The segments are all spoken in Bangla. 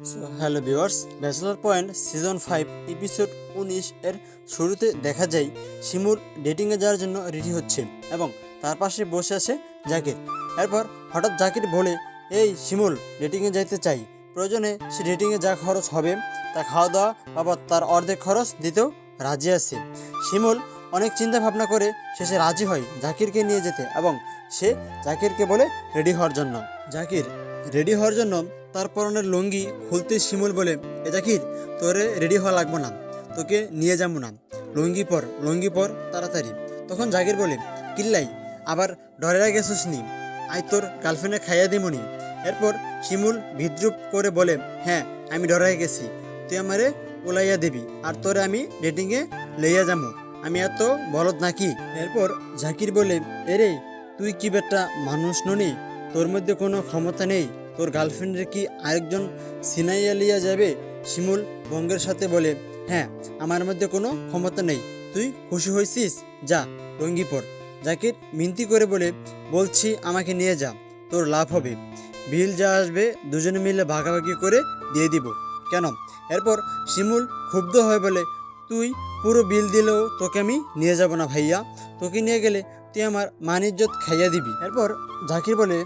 So hello viewers bachelor point season five episode উনিশ এর শুরুতে দেখা যায় শিমুর ডেটিংয়ে যাওয়ার জন্য রেডি হচ্ছে এবং তার পাশে বসে আছে জাকির। এরপর হঠাৎ জাকির বলে, এই শিমুল ডেটিংয়ে যাইতে চাই। প্রয়োজনে সে ডেটিংয়ে যা খরচ হবে, তা খাওয়া দাওয়া বাবদ তার অর্ধেক খরচ দিতেও রাজি আছে। শিমুল অনেক চিন্তা ভাবনা করে শেষে রাজি হয় জাকিরকে নিয়ে যেতে এবং সে জাকিরকে বলে রেডি হওয়ার জন্য। জাকির রেডি হওয়ার জন্য তার পরনের লুঙ্গি খুলতে শিমুল বলে, এ জাকির, তোরে রেডি হওয়া লাগবো না, তোকে নিয়ে যাব না। লুঙ্গি পর লুঙ্গি পর তাড়াতাড়ি। তখন জাকির বলে, কিল্লাই, আবার ডরেরা গেছিস নি? আই তোর গার্লফ্রেন্ডে খাইয়া দিমনি। এরপর শিমুল বিদ্রুপ করে বলে হ্যাঁ আমি ডরাই গেছি। তুই আমারে ওলাইয়া দিবি, আর তোরে আমি ডেটিংয়ে লইয়া যাব আমি এত বলদ নাকি? এরপর জাকির বলে এরে তুই কি বেটা মানুষ ননি? তোর মধ্যে কোনো ক্ষমতা নেই? তোর গার্লফ্রেন্ডের কি আরেকজন সিনাইয়া লিয়া যাবে? শিমুল বঙ্গের সাথে বলে হ্যাঁ আমার মধ্যে কোনো ক্ষমতা নেই। তুই খুশি হয়েছিস যা, লঙ্গি পর। জাকির মিনতি করে বলে, বলছি, আমাকে নিয়ে যা, তোর লাভ হবে। বিল যা আসবে, দুজনে মিলে ভাগাভাগি করে দিয়ে দিব। কেন? এরপর শিমুল ক্ষুব্ধ হয়ে বলে, তুই পুরো বিল দিলেও তোকে আমি নিয়ে যাব না ভাইয়া। তোকে নিয়ে গেলে তুই আমার মানিজ্জত খাইয়া দিবি। এরপর জাকির বলে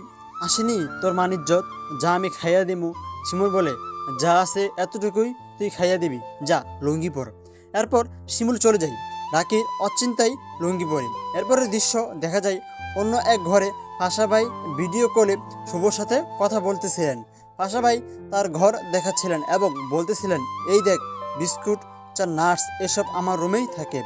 আসেনি? তোর মানিজ্জত যা আমি খাইয়া দিমু, শিমুল বলে, যা আছে এতটুকুই তুই খাইয়া দিবি। যা, লুঙ্গি পর। এরপর শিমুল চলে যাই রাকির অচিন্তাই লুঙ্গি পরে। এরপরের দৃশ্য দেখা যায়, অন্য এক ঘরে পাশাভাই ভিডিও কলে শুভর সাথে কথা বলতেছিলেন। পাশাভাই তার ঘর দেখাচ্ছিলেন এবং বলতেছিলেন, এই দেখ, বিস্কুট, চা নার্স এসব আমার রুমেই থাকে।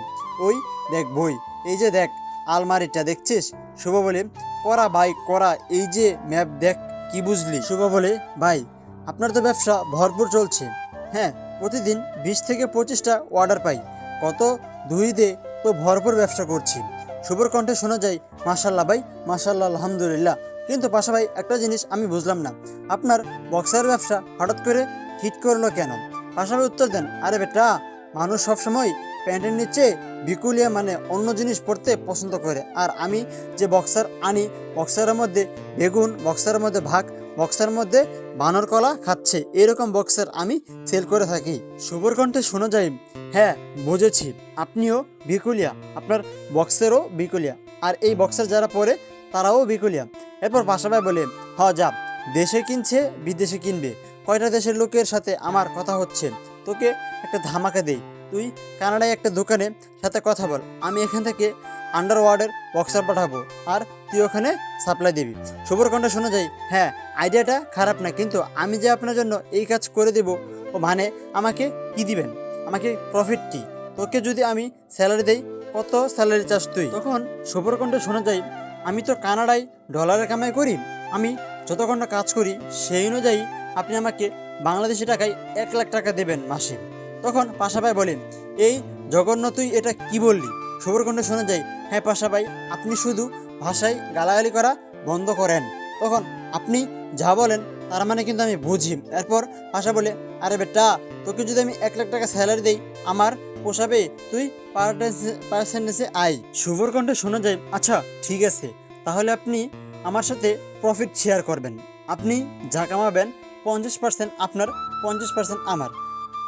ওই দেখ বই, এই যে দেখ আলমারিটা দেখছিস? শুভ বলে, করা ভাই, করা, এই যে ম্যাপ দেখ, কি বুঝলি? শুভ বলে, ভাই, আপনার তো ব্যবসা ভরপুর চলছে। হ্যাঁ প্রতিদিন বিশ থেকে পঁচিশটা অর্ডার পাই। কত দুই দে তো ভরপুর ব্যবসা করছি। শুভর কণ্ঠে শোনা যায় মাসাল্লাহ ভাই মাসাল্লাহ আলহামদুলিল্লাহ। কিন্তু পাশা ভাই, একটা জিনিস আমি বুঝলাম না। আপনার বক্সার ব্যবসা হঠাৎ করে হিট করল কেন? পাশা ভাই উত্তর দেন, আরে বেটা, মানুষ সবসময় প্যান্টের নিচে বিকুলিয়া মানে অন্য জিনিস পরতে পছন্দ করে। আর আমি যে বক্সার আনি, বক্সারের মধ্যে বেগুন, বক্সারের মধ্যে ভাগ বক্সের মধ্যে বানর কলা খাচ্ছে, এরকম বক্সার আমি সেল করে থাকি। শুভর কণ্ঠে শোনা যায় হ্যাঁ বুঝেছি, আপনিও বিকুলিয়া আপনার বক্সেরও বিকুলিয়া আর এই বক্সার যারা পরে তারাও বিকুলিয়া এরপর পাশাপাশি বলে, হ, যা, দেশে কিনছে, বিদেশে কিনবে। কয়টা দেশের লোকের সাথে আমার কথা হচ্ছে? তোকে একটা ধামাকা দেই। তুই কানাডায় একটা দোকানে সাথে কথা বল। আমি এখান থেকে আন্ডারওয়ার্ডের বক্সার পাঠাবো আর তুই ওখানে সাপ্লাই দিবি। শুভর কণ্ঠে শোনা যায় হ্যাঁ আইডিয়াটা খারাপ না, কিন্তু আমি যে আপনার জন্য এই কাজ করে দেব, ও মানে আমাকে কি দিবেন? আমাকে প্রফিট কি? তোকে যদি আমি স্যালারি দেই, কত স্যালারি চাস তুই? তখন শুভর কণ্ঠে শোনা যায়, আমি তো কানাডায় ডলারের কামাই করি। আমি যত ঘণ্টা কাজ করি, সেই অনুযায়ী আপনি আমাকে বাংলাদেশি টাকায় এক লাখ টাকা দেবেন মাসে। তখন পাশাপাই বলেন, এই জঘন্য তুই এটা কি বললি? শুভরকণ্ঠে শোনা যায় হ্যাঁ পাশাপাই আপনি শুধু ভাষায় গালাগালি করা বন্ধ করেন। তখন আপনি যা বলেন তার মানে কিন্তু আমি বুঝি। এরপর ভাষা বলে, আরে বেটা, তোকে যদি আমি এক লাখ টাকা স্যালারি দেই, আমার পোষাবে তুই পার্সেন্টেজে আই শুভর কণ্ঠে শোনা যায় আচ্ছা ঠিক আছে, তাহলে আপনি আমার সাথে প্রফিট শেয়ার করবেন। আপনি যা কামাবেন পঞ্চাশ পার্সেন্ট আপনার, পঞ্চাশ পার্সেন্ট আমার।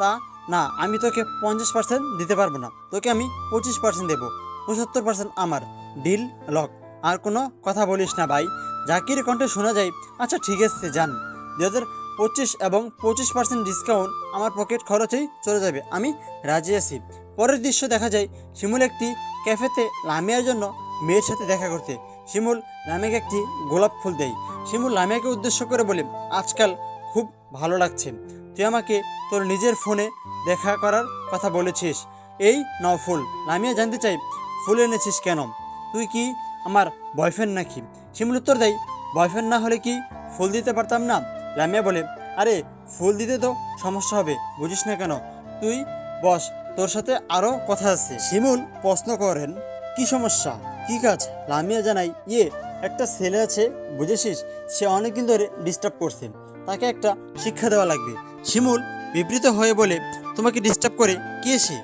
তা না, আমি তোকে পঞ্চাশ পার্সেন্ট দিতে পারব না। তোকে আমি পঁচিশ পার্সেন্ট দেবো। পঁচাত্তর পার্সেন্ট আমার। ডিল লক আর কোনো কথা বলিস না ভাই। জাকির কণ্ঠে শোনা যায় আচ্ছা ঠিক আছে, যান। দু পঁচিশ এবং পঁচিশ পার্সেন্ট ডিসকাউন্ট আমার পকেট খরচেই চলে যাবে। আমি রাজি আছি। পরের দৃশ্য দেখা যায় শিমুল একটি ক্যাফেতে লামিয়ার জন্য মেয়ের সাথে দেখা করতে। শিমুল লামিয়াকে একটি গোলাপ ফুল দেয়। শিমুল লামিয়াকে উদ্দেশ্য করে বলে, আজকাল খুব ভালো লাগছে। তুই আমাকে তোর নিজের ফোনে দেখা করার কথা বলেছিস। এই নাও ফুল। লামিয়া জানতে চাই, ফুল এনেছিস কেন? তুই কি আমার বয়ফ্রেন্ড নাকি? শিমুল উত্তর দেয় বয়ফ্রেন্ড না হলে কি ফুল দিতে পারতাম না? লামিয়া বলে, আরে, ফুল দিতে তো সমস্যা হবে, বুঝিস না কেন? তুই বস, তোর সাথে আরও কথা আছে। শিমুল প্রশ্ন করেন, কি সমস্যা? কি কাজ? লামিয়া জানাই ইয়ে একটা ছেলে আছে, বুঝেছিস? সে অনেকদিন ধরে ডিস্টার্ব করছে। তাকে একটা শিক্ষা দেওয়া লাগবে। শিমুল বিবৃত হয়ে বলে, তোমাকে ডিস্টার্ব করে কে সে?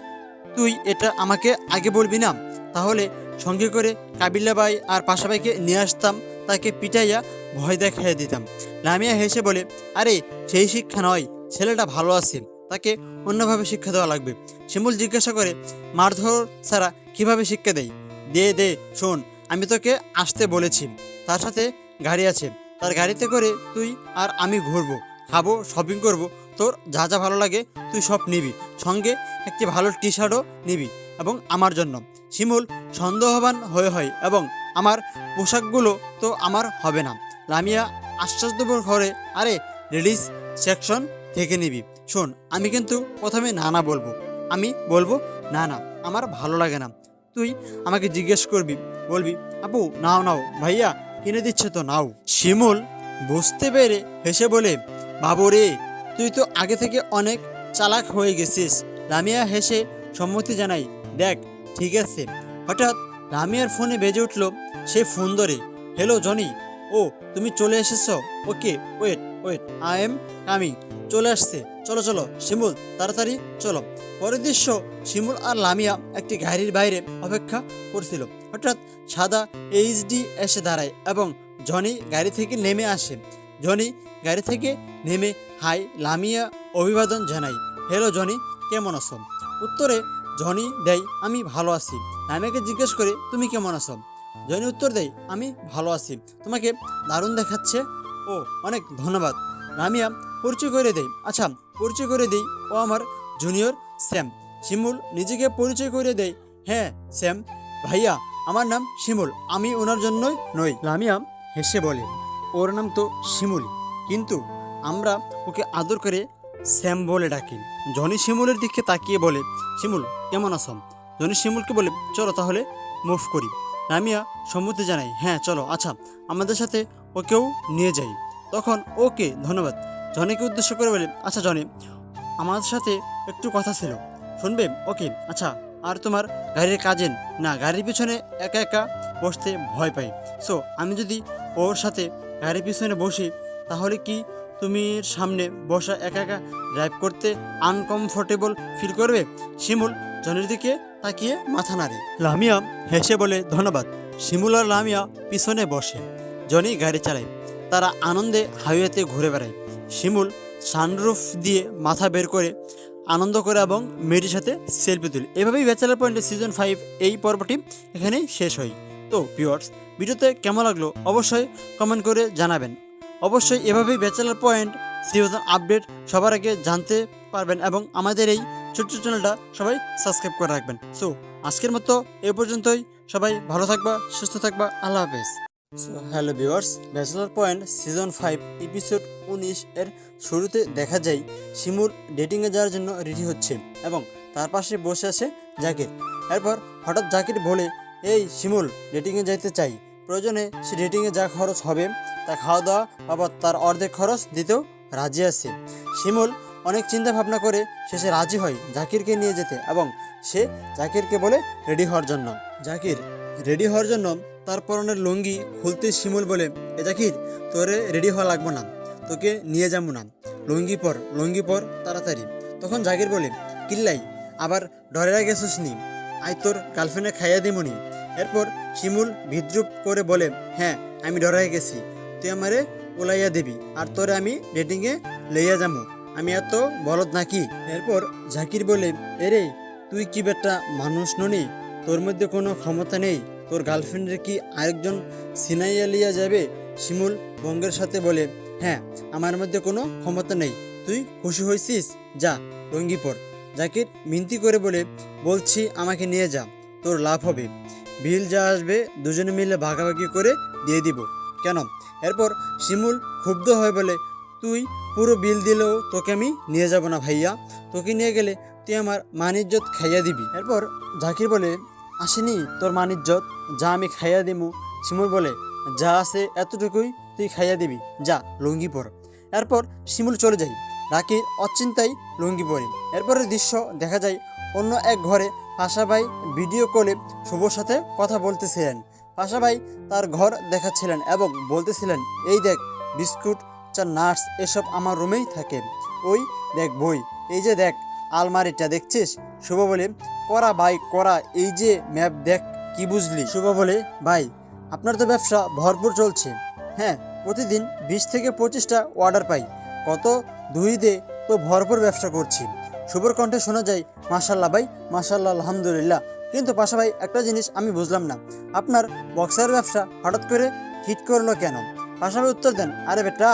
তুই এটা আমাকে আগে বলবি না। তাহলে সঙ্গে করে কাবিল্লা ভাই আর পাশাবাইকে নিয়ে আসতাম, তাকে পিটাইয়া ভয় দেখাইয়া দিতাম। লামিয়া হেসে বলে, আরে, সেই শিক্ষা নয়, ছেলেটা ভালো আছে, তাকে অন্যভাবে শিক্ষা দেওয়া লাগবে। শিমুল জিজ্ঞাসা করে, মারধর ছাড়া কীভাবে শিক্ষা দেয় দে দে, শোন, আমি তোকে আসতে বলেছি, তার সাথে গাড়ি আছে, তার গাড়িতে করে তুই আর আমি ঘুরবো, খাব শপিং করব তোর যা যা ভালো লাগে তুই সব নিবি। সঙ্গে একটি ভালো টি শার্টও নিবি এবং আমার জন্য। শিমুল, সন্দেহবান হয়ে হয় এবং আমার পোশাকগুলো তো আমার হবে না। লামিয়া দেবো ঘরে, আরে লেডিস সেকশন থেকে নিবি। শোন, আমি কিন্তু প্রথমে না না বলব। আমি বলব, না না, আমার ভালো লাগে না। তুই আমাকে জিজ্ঞেস করবি, বলবি, আপু, নাও নাও, ভাইয়া, কিনে দিচ্ছে তো, নাও। শিমুল বুঝতে পেরে হেসে বলে, বাবু রে তুই তো আগে থেকে অনেক চালাক হয়ে গেছিস। লামিয়া হেসে সম্মতি জানাই, দেখ, ঠিক আছে। হঠাৎ রামিয়ার ফোনে বেজে উঠল সে ফোন ধরে হ্যালো জনি ও, তুমি চলে এসেছ? Okay wait wait I am coming চলে আসছে। চলো চলো, শিমুল, তাড়াতাড়ি চলো। পরের দৃশ্য শিমুল আর লামিয়া একটি গাড়ির বাইরে অপেক্ষা করছিল। হঠাৎ সাদা এইচডি এসে দাঁড়ায় এবং জনি গাড়ি থেকে নেমে আসে। জনি গাড়ি থেকে নেমে হাই, লামিয়া, অভিবাদন জানাই। হ্যালো, জনি, কেমন আছো? উত্তরে, জনি দেয় আমি ভালো আছি। লামিয়াকে জিজ্ঞেস করে, তুমি কেমন আছো? জনি উত্তর দেয়, আমি ভালো আছি। তোমাকে দারুণ দেখাচ্ছে। ও, অনেক ধন্যবাদ। লামিয়া পরিচয় করে দেয় আচ্ছা পরিচয় করে দেই, ও আমার জুনিয়র স্যাম শিমুল নিজেকে পরিচয় করে দেয় হ্যাঁ স্যাম ভাইয়া, আমার নাম শিমুল, আমি ওনার জন্যই নই। লামিয়া হেসে বলে, ওর নাম তো শিমুল কিন্তু আমরা ওকে আদর করে শ্যাম বলে ডাকি। জনি শিমুলের দিকে তাকিয়ে বলে, শিমুল, কেমন আছো? জনি শিমুলকে বলে, চলো তাহলে মুভ করি। নামিয়া সম্মতি জানাই হ্যাঁ চলো আচ্ছা আমাদের সাথে ওকেও নিয়ে যাই। তখন ওকে, ধন্যবাদ। জনিকে উদ্দেশ্য করে বলে আচ্ছা জনি আমার সাথে একটু কথা ছিল। শুনবে? ওকে আচ্ছা আর তোমার গাড়ির কাজেন না, গাড়ির পিছনে একা একা বসতে ভয় পাই। সো আমি যদি ওর সাথে গাড়ির পিছনে বসি, তাহলে কি তুমি সামনে বসা একা একা ড্রাইভ করতে আনকমফোর্টেবল ফিল করবে? শিমুল জনের দিকে তাকিয়ে মাথা নাড়ে। লামিয়া হেসে বলে, ধন্যবাদ। শিমুল আর লামিয়া পিছনে বসে। জনি গাড়ি চালায়। তারা আনন্দে হাইওয়েতে ঘুরে বেড়ায়। শিমুল সানরুফ দিয়ে মাথা বের করে আনন্দ করে এবং মেয়েটির সাথে সেলফি তুলে। এভাবেই ব্যাচেলার পয়েন্টের সিজন ফাইভ এই পর্বটি এখানেই শেষ হয়। তো ভিউয়ার্স ভিডিওতে কেমন লাগল অবশ্যই কমেন্ট করে জানাবেন। অবশ্যই এভাবেই ব্যাচেলার পয়েন্ট সিজন আপডেট সবার আগে জানতে পারবেন এবং আমাদের এই ছোট্ট চ্যানেলটা সবাই সাবস্ক্রাইব করে রাখবেন। সো আজকের মতো এ পর্যন্তই। সবাই ভালো থাকবা, সুস্থ থাকবা। আল্লাহ হাফেজ। So hello viewers bachelor point season five episode উনিশ এর শুরুতে দেখা যায় শিমুল ডেটিংয়ে যাওয়ার জন্য রেডি হচ্ছে এবং তার পাশে বসে আছে জাকির। এরপর হঠাৎ জাকির বলে, এই শিমুল ডেটিংয়ে যাইতে চাই। প্রয়োজনে সে ডেটিংয়ে যা খরচ হবে তা খাওয়া দাওয়া বাবদ তার অর্ধেক খরচ দিতেও রাজি আছে। শিমুল অনেক চিন্তা ভাবনা করে শেষে রাজি হয় জাকিরকে নিয়ে যেতে এবং সে জাকিরকে বলে রেডি হওয়ার জন্য। জাকির, রেডি হওয়ার জন্য তার পরনের লুঙ্গি খুলতে শিমুল বলে, এ জাকির, তোরে রেডি হওয়া লাগবো না, তোকে নিয়ে যাব না। লুঙ্গি পর লুঙ্গি পর তাড়াতাড়ি। তখন জাকির বলে, কিল্লাই, আবার ডরেরা গেছিস নি আই তোর গার্লফ্রেন্ডে খাইয়া দিমনি। এরপর শিমুল বিদ্রুপ করে বলে হ্যাঁ আমি ডরাই গেছি। তুই আমারে ওলাইয়া দিবি, আর তোরে আমি ডেটিংয়ে লইয়া যাব আমি এত বলদ নাকি? এরপর জাকির বলে, এরে, তুই কি বেটা মানুষ ননি? তোর মধ্যে কোনো ক্ষমতা নেই। তোর গার্লফ্রেন্ডের কি আরেকজন সিনাইয়া লিয়া যাবে? শিমুল বঙ্গের সাথে বলে হ্যাঁ আমার মধ্যে কোনো ক্ষমতা নেই। তুই খুশি হয়েছিস যা রঙ্গি পর। জাকির মিনতি করে বলে, বলছি আমাকে নিয়ে যা, তোর লাভ হবে। বিল যা আসবে, দুজনে মিলে ভাগাভাগি করে দিয়ে দিব। কেন? এরপর শিমুল ক্ষুব্ধ হয়ে বলে, তুই পুরো বিল দিলেও তোকে আমি নিয়ে যাব না ভাইয়া। তোকে নিয়ে গেলে তুই আমার মানিজ্জত খাইয়া দিবি। এরপর জাকির বলে, আসেনি তোর মানিজ্জত যা আমি খাইয়া দিমু। শিমুল বলে, যা আছে এতটুকুই তুই খাইয়া দিবি। যা, লুঙ্গি পর। এরপর শিমুল চলে যাই রাকির অচিন্তায় লুঙ্গি পরে। এরপরের দৃশ্য দেখা যায়, অন্য এক ঘরে পাশাভাই ভিডিও কলে শুভর সাথে কথা বলতেছিলেন। পাশাভাই তার ঘর দেখাচ্ছিলেন এবং বলতেছিলেন, এই দেখ, বিস্কুট, চা, নাটস, এসব আমার রুমেই থাকে। ওই দেখ বই, এই যে দেখ, আলমারিটা দেখছিস? শুভ বলে, করা ভাই, করা, এই যে ম্যাপ দেখ, কি বুঝলি? শুভ বলে, ভাই, আপনার তো ব্যবসা ভরপুর চলছে। হ্যাঁ প্রতিদিন বিশ থেকে পঁচিশটা অর্ডার পাই। কত দুই দে তো ভরপুর ব্যবসা করছি। শুভর কণ্ঠে শোনা যায় মাসাল্লাহ ভাই মাসাল্লাহ আলহামদুলিল্লাহ। কিন্তু পাশা একটা জিনিস আমি বুঝলাম না। আপনার বক্সার ব্যবসা হঠাৎ করে হিট করল কেন? পাশা উত্তর দেন, আরে বেটা,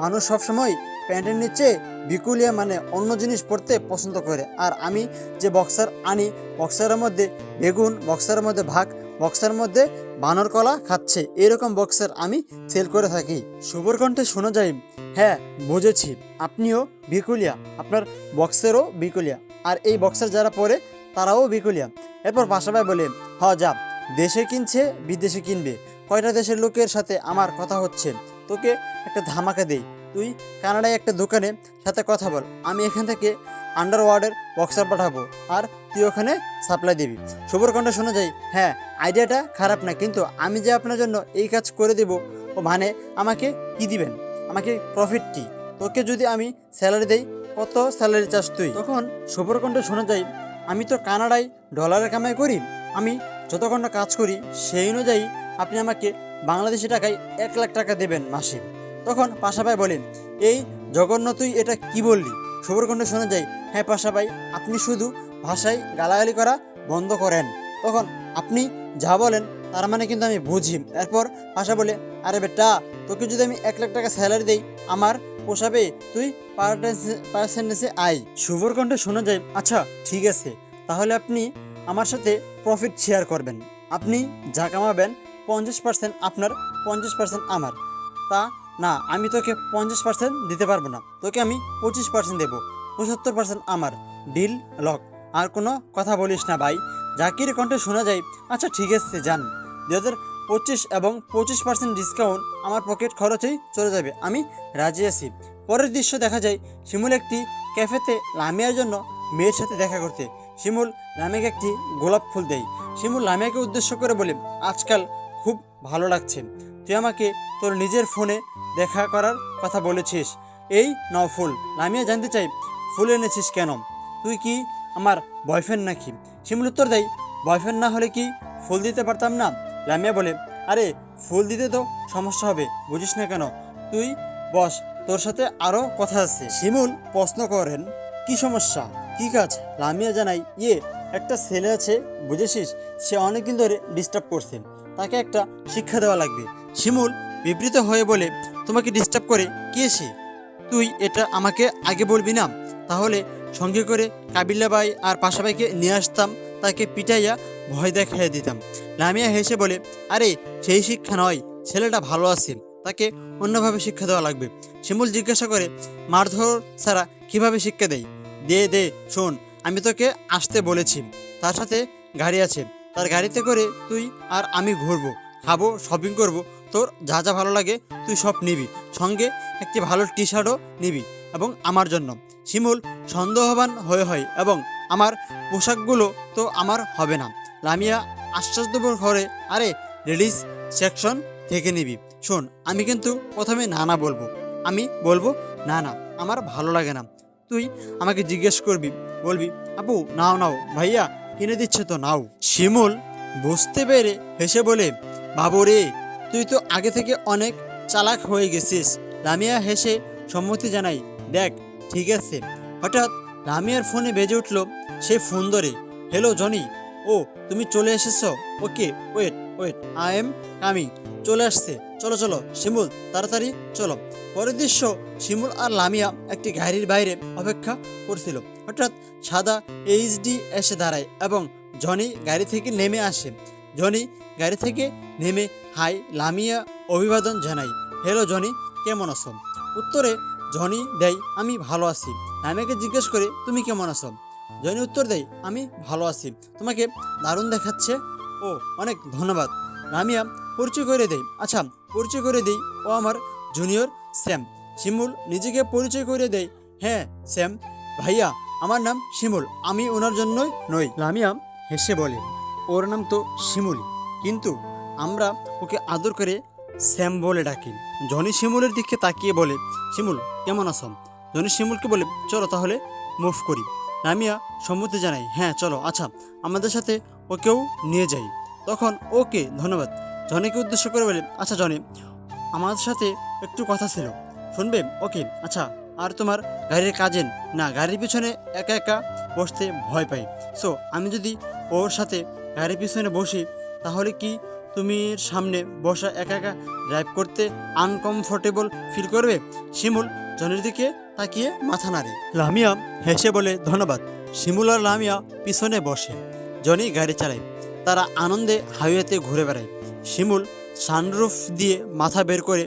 মানুষ সবসময় প্যান্টের নিচে বিকুলিয়া মানে অন্য জিনিস পরতে পছন্দ করে। আর আমি যে বক্সার আনি বক্সারের মধ্যে বেগুন বক্সারের মধ্যে ভাগ বক্সার মধ্যে বানর কলা খাচ্ছে, এরকম বক্সার আমি সেল করে থাকি। শুভর কণ্ঠে শোনা যায় হ্যাঁ বুঝেছি, আপনিও বিকুলিয়া, আপনার বক্সেরও বিকুলিয়া। আর এই বক্সার যারা পরে, তারাও বিকুলিয়া। এরপর পাশাপাশি বলে, হ, যা। দেশে কিনছে, বিদেশে কিনবে। কয়টা দেশের লোকের সাথে আমার কথা হচ্ছে? তোকে একটা ধামাকা দেই। তুই কানাডায় একটা দোকানে সাথে কথা বল। আমি এখান থেকে আন্ডারওয়ার্ডের বক্সার পাঠাবো আর তুই ওখানে সাপ্লাই দিবি। শুভর কণ্ঠে শোনা যায় হ্যাঁ আইডিয়াটা খারাপ না, কিন্তু আমি যে আপনার জন্য এই কাজ করে দেব, ও মানে আমাকে কি দিবেন? আমাকে প্রফিট কি? তোকে যদি আমি স্যালারি দেই, কত স্যালারি চাস তুই? তখন শুভর কণ্ঠে শোনা যায় আমি তো কানাডায় ডলারের কামাই করি। আমি যত ঘণ্টা কাজ করি, সেই অনুযায়ী আপনি আমাকে বাংলাদেশি টাকায় এক লাখ টাকা দেবেন মাসে। তখন পাশাপাই বলেন, এই জঘন্য তুই এটা কি বললি? শুভর কণ্ঠে শোনা যায় হ্যাঁ পাশাপাই আপনি শুধু ভাষায় গালাগালি করা বন্ধ করেন। তখন আপনি যা বলেন, তার মানে কিন্তু আমি বুঝি। এরপর পাশা বলে, আরে বেটা, তোকে যদি আমি এক লাখ টাকা স্যালারি দেই, আমার পোষাবে? তুই পার্সেন্টেজে আয় শুভর কণ্ঠে শোনা যায় আচ্ছা ঠিক আছে। তাহলে আপনি আমার সাথে প্রফিট শেয়ার করবেন। আপনি যা কামাবেন, পঞ্চাশ পার্সেন্ট আপনার, পঞ্চাশ পার্সেন্ট আমার। তা না, আমি তোকে পঞ্চাশ পার্সেন্ট দিতে পারব না। তোকে আমি পঁচিশ পার্সেন্ট দেবো। পঁচাত্তর পার্সেন্ট আমার। ডিল লক আর কোনো কথা বলিস না ভাই। জাকির কণ্ঠে শোনা যায় আচ্ছা ঠিক আছে, যান। দু হাজার পঁচিশ এবং পঁচিশ পার্সেন্ট ডিসকাউন্ট আমার পকেট খরচেই চলে যাবে। আমি রাজি আছি। পরের দৃশ্য দেখা যায় শিমুল একটি ক্যাফেতে লামিয়ার জন্য মেয়ের সাথে দেখা করতে। শিমুল লামিয়াকে একটি গোলাপ ফুল দেয়। শিমুল লামিয়াকে উদ্দেশ্য করে বলে, আজকাল খুব ভালো লাগছে। তুই আমাকে তোর নিজের ফোনে দেখা করার কথা বলেছিস। এই নাও ফুল। লামিয়া জানতে চাই ফুল এনেছিস কেন? তুই কি আমার বয়ফ্রেন্ড নাকি? শিমুল উত্তর দেয় বয়ফ্রেন্ড না হলে কি ফুল দিতে পারতাম না? লামিয়া বলে, আরে, ফুল দিতে তো সমস্যা হবে, বুঝিস না কেন? তুই বস, তোর সাথে আরও কথা আছে। শিমুল প্রশ্ন করেন, কি সমস্যা? কি কাজ? লামিয়া জানাই ইয়ে একটা ছেলে আছে, বুঝেছিস? সে অনেকদিন ধরে ডিস্টার্ব করছে। তাকে একটা শিক্ষা দেওয়া লাগবে। শিমুল বিবৃত হয়ে বলে, তোমাকে ডিস্টার্ব করে কে সে? তুই এটা আমাকে আগে বলবি না? তাহলে সঙ্গে করে কাবিল্লা ভাই আর পাশাপাইকে নিয়ে আসতাম, তাকে পিটাইয়া ভয় দেখাইয়া দিতাম। লামিয়া হেসে বলে, আরে, সেই শিক্ষা নয়, ছেলেটা ভালো আছে, তাকে অন্যভাবে শিক্ষা দেওয়া লাগবে। শিমুল জিজ্ঞাসা করে, মারধর ছাড়া কীভাবে শিক্ষা দেয় দে দে, শোন, আমি তোকে আসতে বলেছি, তার সাথে গাড়ি আছে, তার গাড়িতে করে তুই আর আমি ঘুরবো, খাব শপিং করব, তোর যা যা ভালো লাগে তুই সব নিবি, সঙ্গে একটি ভালো টি শার্টও নিবি এবং আমার জন্য। শিমুল সন্দেহবান হয়ে হয়, এবং আমার পোশাকগুলো তো আমার হবে না। লামিয়া আশ্চর্যবোধ ঘরে আরে লেডিস সেকশন থেকে নিবি। শোন, আমি কিন্তু প্রথমে না না বলব। আমি বলব, না না, আমার ভালো লাগে না। তুই আমাকে জিজ্ঞেস করবি, বলবি, আপু, নাও নাও, ভাইয়া, কিনে দিচ্ছে তো, নাও। শিমুল বুঝতে পেরে হেসে বলে, বাবু রে, তুই তো আগে থেকে অনেক চালাক হয়ে গেছিস। লামিয়া হেসে সম্মতি জানাই, দেখ, ঠিক আছে। হঠাৎ লামিয়ার ফোনে বেজে উঠল, সে ফোন ধরে, হ্যালো, জনি ও, তুমি চলে এসেছ? Okay, wait wait I am coming চলে আসছে। চলো চলো, শিমুল, তাড়াতাড়ি চলো। পরের দৃশ্য, শিমুল আর লামিয়া একটি গাড়ির বাইরে অপেক্ষা করছিল। হঠাৎ সাদা এইচডি এসে দাঁড়ায় এবং জনি গাড়ি থেকে নেমে আসে। জনি গাড়ি থেকে নেমে, হাই, লামিয়া, অভিবাদন জানাই। হ্যালো, জনি, কেমন আছো? উত্তরে, জনি দেয় আমি ভালো আছি। লামিয়াকে জিজ্ঞেস করে, তুমি কেমন আছো? জনি উত্তর দেয় আমি ভালো আছি। তোমাকে দারুণ দেখাচ্ছে। ও, অনেক ধন্যবাদ। লামিয়া পরিচয় করে দেয় আচ্ছা পরিচয় করে দেই। ও আমার জুনিয়র স্যাম শিমুল, নিজেকে পরিচয় করে দেয় হ্যাঁ স্যাম ভাইয়া, আমার নাম শিমুল। আমি ওনার জন্যই নই। লামিয়া হেসে বলে, ওর নাম তো শিমুল কিন্তু আমরা ওকে আদর করে স্যাম বলে ডাকি। জনি শিমুলের দিকে তাকিয়ে বলে, শিমুল, কেমন আছো? জনি শিমুলকে বলে, চলো তাহলে মুভ করি। লামিয়া সম্মতি জানাই হ্যাঁ চলো আচ্ছা আমাদের সাথে ওকেও নিয়ে যাই। তখন ওকে, ধন্যবাদ। জনিকে উদ্দেশ্য করে বলে আচ্ছা জনি, আমাদের সাথে একটু কথা ছিল। শুনবে? ওকে আচ্ছা আর তোমার গাড়ির কাজেন না, গাড়ির পিছনে একা একা বসতে ভয় পাই। সো আমি যদি ওর সাথে গাড়ির পিছনে বসি, তাহলে কি তুমি সামনে বসা একা একা ড্রাইভ করতে আনকমফোর্টেবল ফিল করবে? শিমুল জনের দিকে তাকিয়ে মাথা নাড়ে। লামিয়া হেসে বলে, ধন্যবাদ। শিমুল আর লামিয়া পিছনে বসে। জনি গাড়ি চালায়। তারা আনন্দে হাইওয়েতে ঘুরে বেড়ায়। শিমুল সানরুফ দিয়ে মাথা বের করে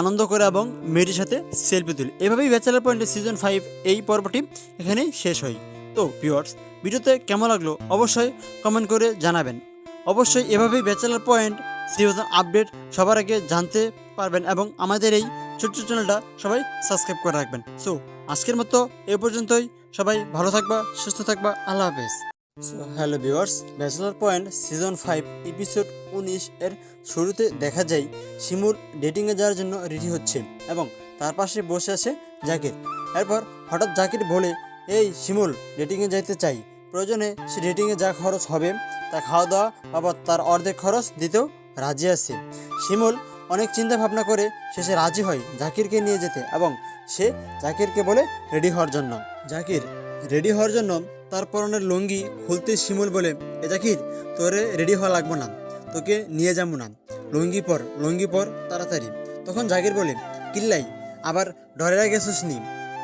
আনন্দ করে এবং মেয়েটির সাথে সেলফি তুলে। এভাবেই ব্যাচেলার পয়েন্টের সিজন ফাইভ এই পর্বটি এখানেই শেষ হয়। তো পিওর্স ভিডিওতে কেমন লাগল অবশ্যই কমেন্ট করে জানাবেন। অবশ্যই এভাবেই ব্যাচেলার পয়েন্ট সিজন আপডেট সবার আগে জানতে পারবেন এবং আমাদের এই ছোট্ট চ্যানেলটা সবাই সাবস্ক্রাইব করে রাখবেন। সো আজকের মতো এ পর্যন্তই। সবাই ভালো থাকবা, সুস্থ থাকবা। আল্লাহ হাফেজ। So hello viewers bachelor point season five episode উনিশ এর শুরুতে দেখা যায় শিমুল ডেটিংয়ে যাওয়ার জন্য রেডি হচ্ছে এবং তার পাশে বসে আছে জাকির। এরপর হঠাৎ জাকির বলে, এই শিমুল ডেটিংয়ে যাইতে চাই। প্রয়োজনে সে ডেটিংয়ে যা খরচ হবে, তা খাওয়া দাওয়া বাবদ তার অর্ধেক খরচ দিতেও রাজি আছে। শিমুল অনেক চিন্তা ভাবনা করে শেষে রাজি হয় জাকিরকে নিয়ে যেতে এবং সে জাকিরকে বলে রেডি হওয়ার জন্য। জাকির, রেডি হওয়ার জন্য তার পরনের লুঙ্গি খুলতে শিমুল বলে, এ জাকির, তোরে রেডি হওয়া লাগবো না, তোকে নিয়ে যাব না। লুঙ্গি পর লুঙ্গি পর তাড়াতাড়ি। তখন জাকির বলে, কিল্লাই, আবার ডরেরা গেছিস নি?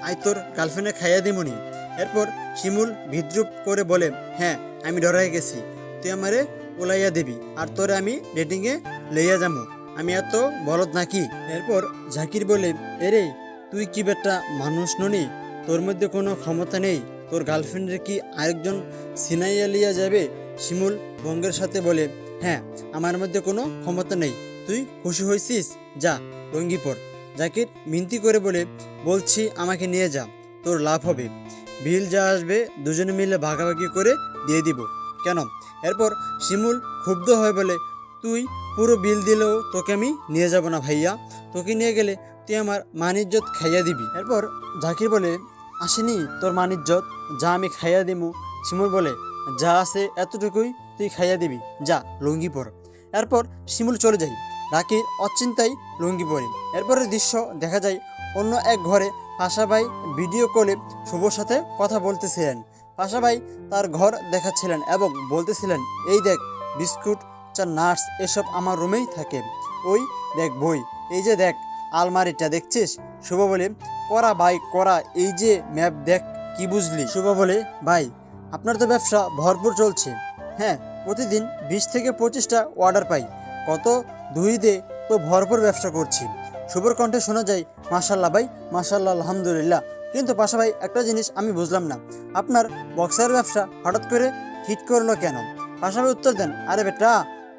আই তোর গার্লফ্রেন্ডে খাইয়া দিমনি। এরপর শিমুল বিদ্রুপ করে বলে হ্যাঁ আমি ডরাই গেছি। তুই আমারে ওলাইয়া দিবি, আর তোরে আমি ডেটিংয়ে লইয়া যাব আমি এত বলদ নাকি? এরপর জাকির বলে, এরে, তুই কি বেটা মানুষ ননি? তোর মধ্যে কোনো ক্ষমতা নেই। তোর গার্লফ্রেন্ডের কি আরেকজন সিনাইয়া লিয়া যাবে? শিমুল বঙ্গের সাথে বলে হ্যাঁ আমার মধ্যে কোনো ক্ষমতা নেই। তুই খুশি হয়েছিস? যা, লঙ্গি পর। জাকির মিনতি করে বলে, বলছি আমাকে নিয়ে যা, তোর লাভ হবে। বিল যা আসবে, দুজনে মিলে ভাগাভাগি করে দিয়ে দিব। কেন? এরপর শিমুল ক্ষুব্ধ হয়ে বলে তুই পুরো বিল দিলেও তোকে আমি নিয়ে যাব না ভাইয়া। তোকে নিয়ে গেলে তুই আমার মানিজ্জত খাইয়া দিবি। এরপর জাকির বলে, আসেনি তোর মানিজ্জত যা আমি খাইয়া দিমু। শিমুল বলে, যা আছে এতটুকুই তুই খাইয়া দিবি। যা, লুঙ্গি পর। এরপর শিমুল চলে যাই রাকির অচিন্তাই লুঙ্গি পরে। এরপরের দৃশ্য দেখা যায় অন্য এক ঘরে পাশাভাই ভিডিও কলে শুভর সাথে কথা বলতেছিলেন। পাশাভাই তার ঘর দেখাচ্ছিলেন এবং বলতেছিলেন, এই দেখ, বিস্কুট চা নার্স এসব আমার রুমেই থাকে। ওই দেখ বই, এই যে দেখ, আলমারিটা দেখছিস? শুভ বলে, করা ভাই, করা, এই যে ম্যাপ দেখ, কি বুঝলি? শুভ বলে, ভাই, আপনার তো ব্যবসা ভরপুর চলছে। হ্যাঁ প্রতিদিন বিশ থেকে পঁচিশটা অর্ডার পাই। কত দুই দে তো ভরপুর ব্যবসা করছি। শুভর কণ্ঠে শোনা যায়, মাশাল্লাহ ভাই, মাশাল্লাহ, আলহামদুলিল্লাহ। কিন্তু পাশা ভাই, একটা জিনিস আমি বুঝলাম না। আপনার বক্সার ব্যবসা হঠাৎ করে হিট করল কেন? পাশা ভাই উত্তর দেন, আরে বেটা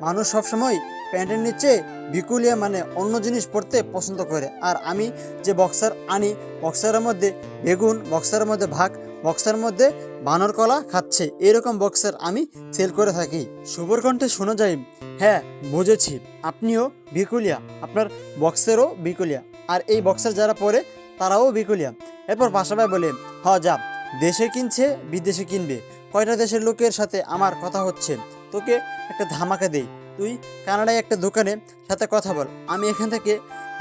মানুষ সবসময় প্যান্টের নিচে বিকুলিয়া মানে অন্য জিনিস পরতে পছন্দ করে। আর আমি যে বক্সার আনি, বক্সারের মধ্যে বেগুন, বক্সারের মধ্যে ভাগ বক্সার মধ্যে বানর কলা খাচ্ছে, এরকম বক্সার আমি সেল করে থাকি। শুভর কণ্ঠে শোনা যায় হ্যাঁ বুঝেছি, আপনিও বিকুলিয়া আপনার বক্সেরও বিকুলিয়া আর এই বক্সার যারা পরে তারাও বিকুলিয়া এরপর পাশাপাশি বলে হ যা, দেশে কিনছে, বিদেশে কিনবে। কয়টা দেশের লোকের সাথে আমার কথা হচ্ছে? তোকে একটা ধামাকা দেই। তুই কানাডায় একটা দোকানে সাথে কথা বল। আমি এখান থেকে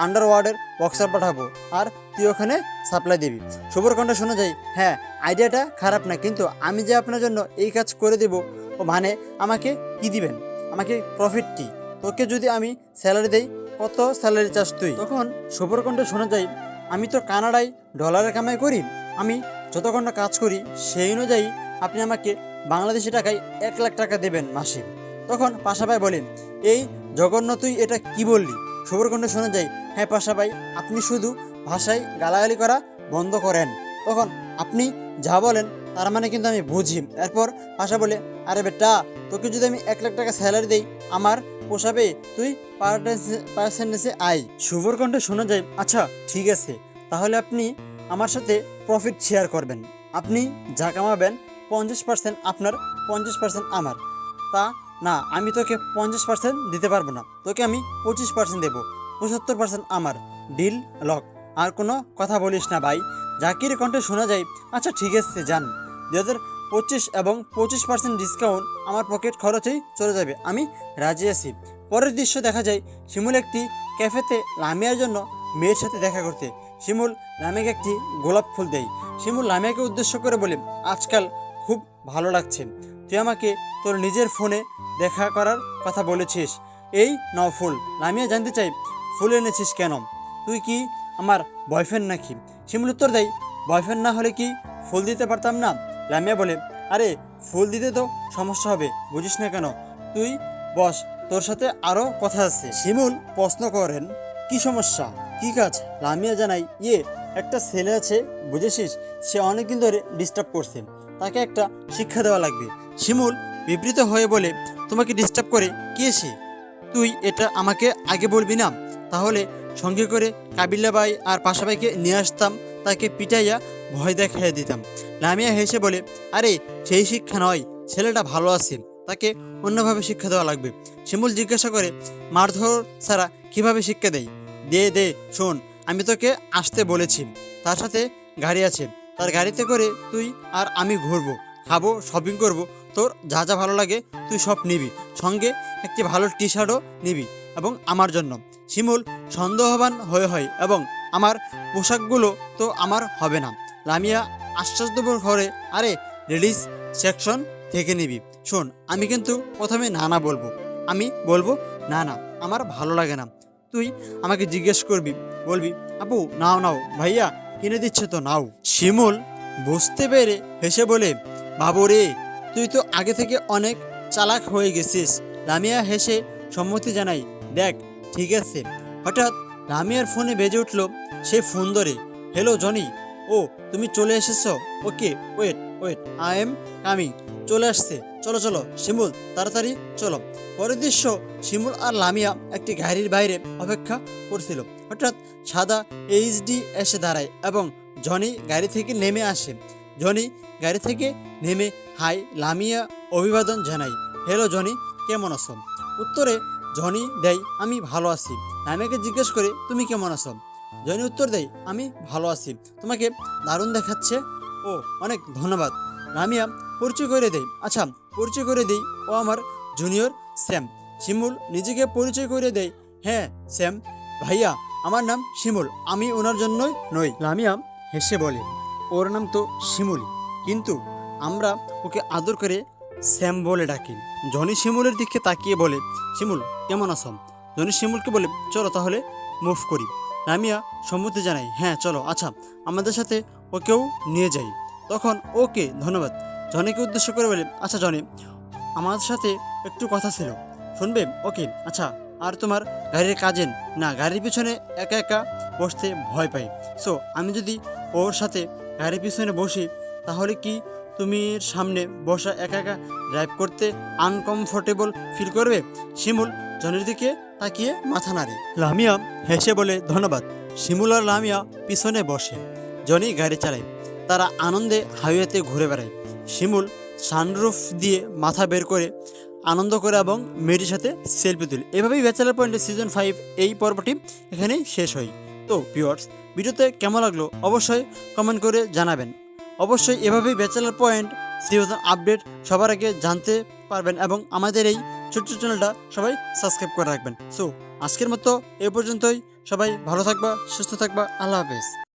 আন্ডারওয়ার্ডের বক্সার পাঠাবো আর তুই ওখানে সাপ্লাই দিবি। শুভর কণ্ঠে শোনা যায় হ্যাঁ আইডিয়াটা খারাপ না, কিন্তু আমি যে আপনার জন্য এই কাজ করে দেব, ও মানে আমাকে কি দিবেন? আমাকে প্রফিট কি? তোকে যদি আমি স্যালারি দেই, কত স্যালারি চাস তুই? তখন শুভর শোনা যায়, আমি তো কানাডায় ডলারের কামাই করি। আমি যতক্ষণ কাজ করি, সেই অনুযায়ী আপনি আমাকে বাংলাদেশি টাকায় এক লাখ টাকা দেবেন মাসে। তখন পাশাপাই বলেন, এই জঘন্য তুই এটা কি বললি? শুভরকণ্ঠে শোনা যায় হ্যাঁ পাশাপাই আপনি শুধু ভাষায় গালাগালি করা বন্ধ করেন। তখন আপনি যা বলেন তার মানে কিন্তু আমি বুঝি। এরপর পাশা বলে, আরে বেটা, তোকে যদি আমি এক লাখ টাকা স্যালারি দেই, আমার পোষাবে তুই পার্সেন্টেজে আই শুভর শোনা যায় আচ্ছা ঠিক আছে। তাহলে আপনি আমার সাথে প্রফিট শেয়ার করবেন। আপনি যা কামাবেন পঞ্চাশ পার্সেন্ট আপনার, পঞ্চাশ পার্সেন্ট আমার। তা না, আমি তোকে পঞ্চাশ পার্সেন্ট দিতে পারব না। তোকে আমি পঁচিশ পার্সেন্ট দেবো, পঁচাত্তর পার্সেন্ট আমার। ডিল লক আর কোনো কথা বলিস না ভাই। জাকির কণ্ঠে শোনা যায় আচ্ছা ঠিক আছে, যান। দু হাজার পঁচিশ এবং পঁচিশ পার্সেন্ট ডিসকাউন্ট আমার পকেট খরচেই চলে যাবে, আমি রাজি আছি। পরের দৃশ্য দেখা যায়, শিমুল একটি ক্যাফেতে লামিয়ার জন্য মেয়ের সাথে দেখা করতে। শিমুল লামিয়াকে একটি গোলাপ ফুল দেয়। শিমুল লামিয়াকে উদ্দেশ্য করে বলে, আজকাল খুব ভালো লাগছে। তুই আমাকে তোর নিজের ফোনে দেখা করার কথা বলেছিস। এই নাও ফুল লামিয়া জানতে চাই, ফুল এনেছিস কেন? তুই কি আমার বয়ফ্রেন্ড নাকি? শিমুল উত্তর দেয় বয়ফ্রেন্ড না হলে কি ফুল দিতে পারতাম না? লামিয়া বলে, আরে, ফুল দিতে তো সমস্যা হবে, বুঝিস না কেন? তুই বস, তোর সাথে আরও কথা আছে। শিমুল প্রশ্ন করেন, কি সমস্যা? কি কাজ? লামিয়া জানাই ইয়ে একটা ছেলে আছে, বুঝেছিস? সে অনেকদিন ধরে ডিস্টার্ব করছে। তাকে একটা শিক্ষা দেওয়া লাগবে। শিমুল বিবৃত হয়ে বলে, তোমাকে ডিস্টার্ব করে কে সে? তুই এটা আমাকে আগে বলবি না? তাহলে সঙ্গে করে কাবিল্লা ভাই আর পাশা ভাইকে নিয়ে আসতাম, তাকে পিটাইয়া ভয় দেখাইয়া দিতাম। লামিয়া হেসে বলে, আরে, সেই শিক্ষা নয়, ছেলেটা ভালো আছে, তাকে অন্যভাবে শিক্ষা দেওয়া লাগবে। শিমুল জিজ্ঞাসা করে, মারধর ছাড়া কীভাবে শিক্ষা দেয়? দে দে, শোন, আমি তোকে আসতে বলেছি, তার সাথে গাড়ি আছে। তার গাড়িতে করে তুই আর আমি ঘুরবো, খাব শপিং করব। তোর যা যা ভালো লাগে তুই সব নিবি। সঙ্গে একটি ভালো টি শার্টও নিবি এবং আমার জন্য। শিমুল সন্দেহবান হয়ে হয় এবং আমার পোশাকগুলো তো আমার হবে না। লামিয়া আশ্চর্যবোধ করে, আরে লেডিস সেকশন থেকে নিবি। শোন, আমি কিন্তু প্রথমে না না বলব। আমি বলব, না না, আমার ভালো লাগে না। তুই আমাকে জিজ্ঞেস করবি। বলবি, আপু, নাও নাও, ভাইয়া কিনে দিচ্ছে তো নাও। শিমুল বুঝতে পেরে হেসে বলে বাবু রে তুই তো আগে থেকে অনেক চালাক হয়ে গেছিস। লামিয়া হেসে সম্মতি জানাই দেখ, ঠিক আছে। হঠাৎ লামিয়ার ফোনে বেজে উঠল সে ফোন ধরে, হ্যালো, জনি। ও, তুমি চলে এসেছ? Okay, wait wait, I am coming. চলে আসছে। চলো চলো, শিমুল, তাড়াতাড়ি চলো। পরের দৃশ্য শিমুল আর লামিয়া একটি গাড়ির বাইরে অপেক্ষা করছিল। হঠাৎ সাদা এইচডি এসে দাঁড়ায় এবং জনি গাড়ি থেকে নেমে আসে। জনি গাড়ি থেকে নেমে হাই লামিয়া অভিবাদন জানাই হ্যালো জনি কেমন আছো? উত্তরে জনি দেয় আমি ভালো আছি। লামিয়াকে জিজ্ঞেস করে, তুমি কেমন আছো? জনি উত্তর দেয়, আমি ভালো আছি। তোমাকে দারুণ দেখাচ্ছে। ও, অনেক ধন্যবাদ। লামিয়া, পরিচয় করে দেয় আচ্ছা পরিচয় করে দিই, ও আমার জুনিয়র স্যাম শিমুল, নিজেকে পরিচয় করে দেয় হ্যাঁ স্যাম ভাইয়া আমার নাম শিমুল, আমি ওনার জন্যই নই। লামিয়া হেসে বলে, ওর নাম তো শিমুলি, কিন্তু আমরা ওকে আদর করে শ্যাম বলে ডাকি। জনি শিমুলের দিকে তাকিয়ে বলে, শিমুল, কেমন আছো? জনি শিমুলকে বলে, চলো তাহলে মুভ করি। লামিয়া সম্মতি জানাই হ্যাঁ চলো আচ্ছা আমাদের সাথে ওকেও নিয়ে যাই। তখন ওকে, ধন্যবাদ। জনিকে উদ্দেশ্য করে বলে আচ্ছা জনি আমার সাথে একটু কথা ছিল, শুনবে? ওকে আচ্ছা আর তোমার গাড়ির কাজেন। না, গাড়ির পিছনে একা একা বসতে ভয় পাই। সো আমি যদি ওর সাথে গাড়ির পিছনে বসি, তাহলে কি তুমি সামনে বসা একা একা ড্রাইভ করতে আনকমফোর্টেবল ফিল করবে? শিমুল, জনের দিকে তাকিয়ে মাথা নাড়ে। লামিয়া হেসে বলে, ধন্যবাদ। শিমুল আর লামিয়া পিছনে বসে। জনি গাড়ি চালায়। তারা আনন্দে হাইওয়েতে ঘুরে বেড়ায়। শিমুল সানরুফ দিয়ে মাথা বের করে আনন্দ করে এবং মেয়েটির সাথে সেলফি তুলে। এভাবেই ব্যাচেলার পয়েন্টের সিজন ফাইভ এই পর্বটি এখানেই শেষ হয়। তো পিওর্স ভিডিওতে কেমন লাগল অবশ্যই কমেন্ট করে জানাবেন। অবশ্যই এভাবেই ব্যাচেলার পয়েন্ট সিজন আপডেট সবার আগে জানতে পারবেন এবং আমাদের এই ছোট্ট চ্যানেলটা সবাই সাবস্ক্রাইব করে রাখবেন। সো আজকের মতো এ পর্যন্তই। সবাই ভালো থাকবা, সুস্থ থাকবা। আল্লাহ হাফেজ।